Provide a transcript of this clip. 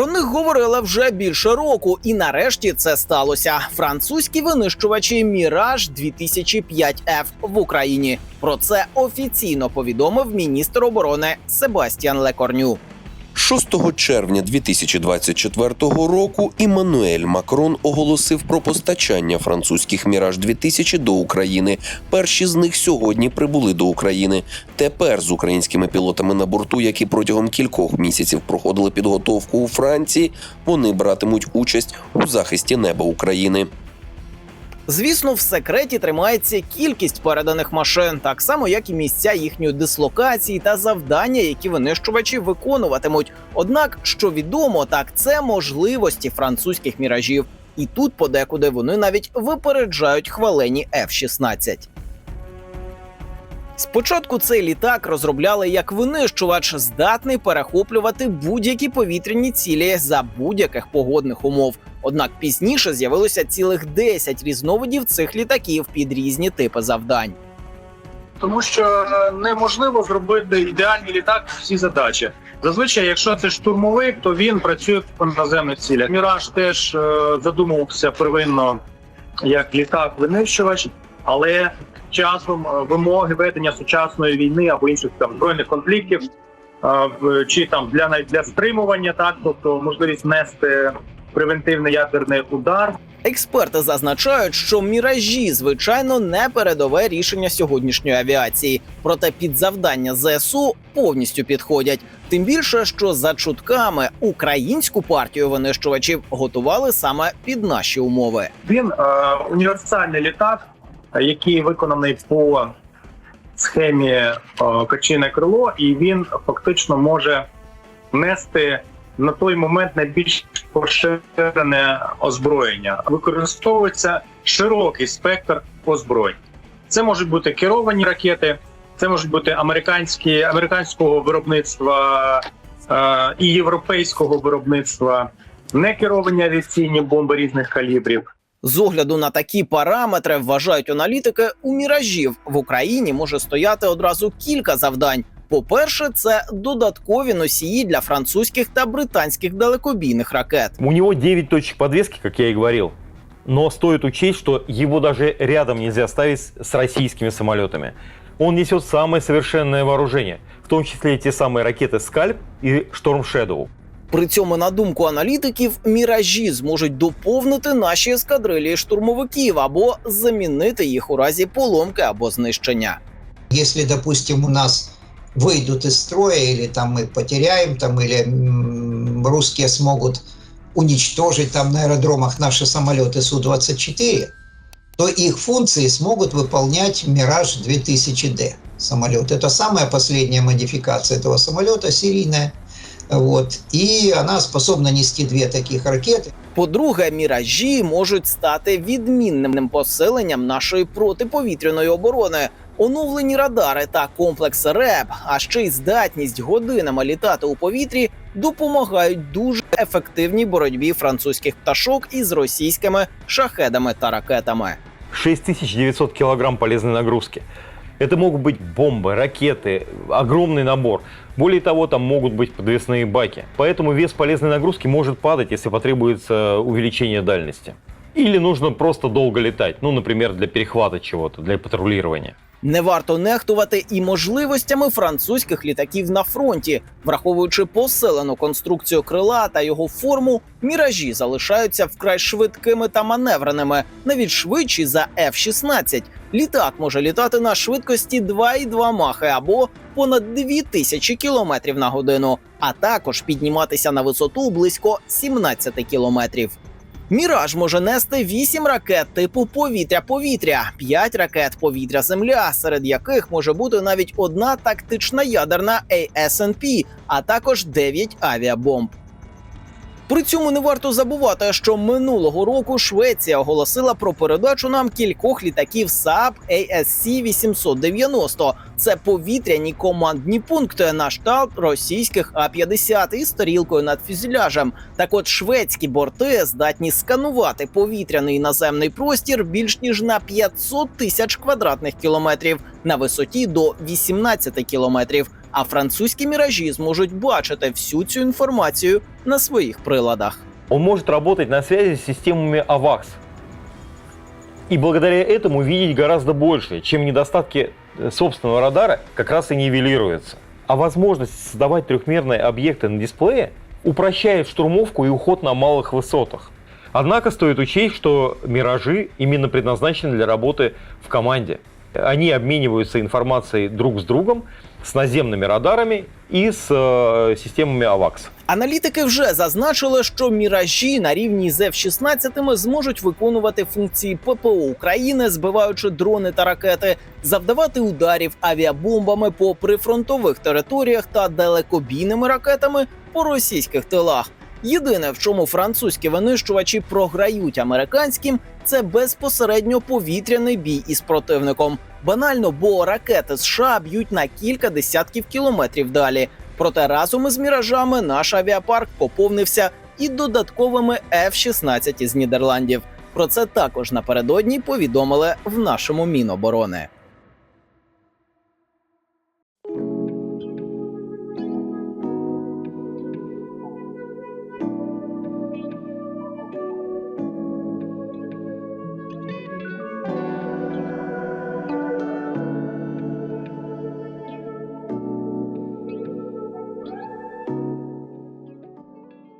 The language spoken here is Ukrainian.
Про них говорили вже більше року, і нарешті це сталося. Французькі винищувачі Міраж 2005 f в Україні. Про це офіційно повідомив міністр оборони Себастьян Лекорню. 6 червня 2024 року Іммануель Макрон оголосив про постачання французьких Міраж 2000 до України. Перші з них сьогодні прибули до України. Тепер з українськими пілотами на борту, які протягом кількох місяців проходили підготовку у Франції, вони братимуть участь у захисті неба України. Звісно, в секреті тримається кількість переданих машин, так само як і місця їхньої дислокації та завдання, які винищувачі виконуватимуть. Однак, що відомо, так це можливості французьких міражів, і тут подекуди вони навіть випереджають хвалені F-16. Спочатку цей літак розробляли як винищувач, здатний перехоплювати будь-які повітряні цілі за будь-яких погодних умов. Однак пізніше з'явилося цілих 10 різновидів цих літаків під різні типи завдань. тому що е, неможливо зробити ідеальний літак всі задачі. Зазвичай, якщо це штурмовик, то він працює по наземних цілях. Міраж теж е, задумувався первинно як літак винищувач, але часом е, вимоги ведення сучасної війни або інших там збройних конфліктів, е, чи там для для стримування, так тобто можливість нести превентивний ядерний удар. Експерти зазначають, що міражі, звичайно, не передове рішення сьогоднішньої авіації, проте під завдання ЗСУ повністю підходять. Тим більше, що за чутками українську партію винищувачів готували саме під наші умови. Він е, універсальний літак, який виконаний по схемі е, качине крило, і він фактично може нести на той момент найбільш поширене озброєння. Використовується широкий спектр озброєнь. Це можуть бути керовані ракети, це можуть бути американські американського виробництва е, і європейського виробництва некеровані авіаційні бомби різних калібрів. З огляду на такі параметри вважають аналітики, у міражів в Україні може стояти одразу кілька завдань. По-перше, це додаткові носії для французьких та британських далекобійних ракет. У него 9 точек подвески, как я и говорил. Но стоит учесть, что его даже рядом нельзя ставить с с российскими самолетами. Он несет самое совершенное вооружение, в том числе и те самые ракеты «Скальп» и «Шторм Шэдоу». При цьому, на думку аналітиків, міражі зможуть доповнити наші ескадрилії штурмовиків або замінити їх у разі поломки або знищення. Если, допустим, у нас выйдут из строя или там мы потеряем, там или м, русские смогут уничтожить там на аэродромах наши самолеты Су-24, то их функции смогут выполнять Мираж 2000D самолет. Это самая последняя модификация этого самолета, серийная. Вот. И она способна нести две таких ракеты. По-друге, міражі можуть стати відмінним посиленням нашої протиповітряної оборони. Оновлені радари та комплекс РЕБ, а ще й здатність годинами літати у повітрі допомагають дуже ефективній боротьбі французьких пташок із російськими шахедами та ракетами. 6900 килограмм полезной нагрузки. Это могут быть бомбы, ракеты, огромный набор. Более того, там могут быть подвесные баки. Поэтому вес полезной нагрузки может падать, если потребуется увеличение дальности. Или нужно просто долго летать, ну, например, для перехвата чего-то, для патрулирования. Не варто нехтувати і можливостями французьких літаків на фронті, враховуючи посилену конструкцію крила та його форму, міражі залишаються вкрай швидкими та маневреними, навіть швидші за F-16. Літак може літати на швидкості 2,2 махи або понад 2000 км на годину, а також підніматися на висоту близько 17 кілометрів. Міраж може нести 8 ракет типу повітря-повітря, 5 ракет повітря-земля, серед яких може бути навіть одна тактична ядерна ASNP, а також 9 авіабомб. При цьому не варто забувати, що минулого року Швеція оголосила про передачу нам кількох літаків Saab ASC 890. Це повітряні командні пункти на штаб російських А-50 із сторілкою над фюзеляжем. Так от шведські борти здатні сканувати повітряний наземний простір більш ніж на 500 тисяч квадратних кілометрів на висоті до 18 кілометрів. а французькі міражі зможуть бачити всю цю інформацію на своїх приладах. Он может работать на связи с системами AVAX. И благодаря этому видеть гораздо больше, чем недостатки э, собственного радара как раз и нивелируются. А возможность создавать трехмерные объекты на дисплее упрощает штурмовку и уход на малых высотах. Однако стоит учесть, что миражи именно предназначены для работы в команде. Они обмениваются информацией друг с другом, с наземными радарами и с э, системами AVAX. Аналітики вже зазначили, що міражі на рівні з F-16 зможуть виконувати функції ППО України, збиваючи дрони та ракети, завдавати ударів авіабомбами по прифронтових територіях та далекобійними ракетами по російських тилах. Єдине, в чому французькі винищувачі програють американським, це безпосередньо повітряний бій із противником. Банально, бо ракети США б'ють на кілька десятків кілометрів далі. Проте разом із міражами наш авіапарк поповнився і додатковими F-16 із Нідерландів. Про це також напередодні повідомили в нашому Міноборони.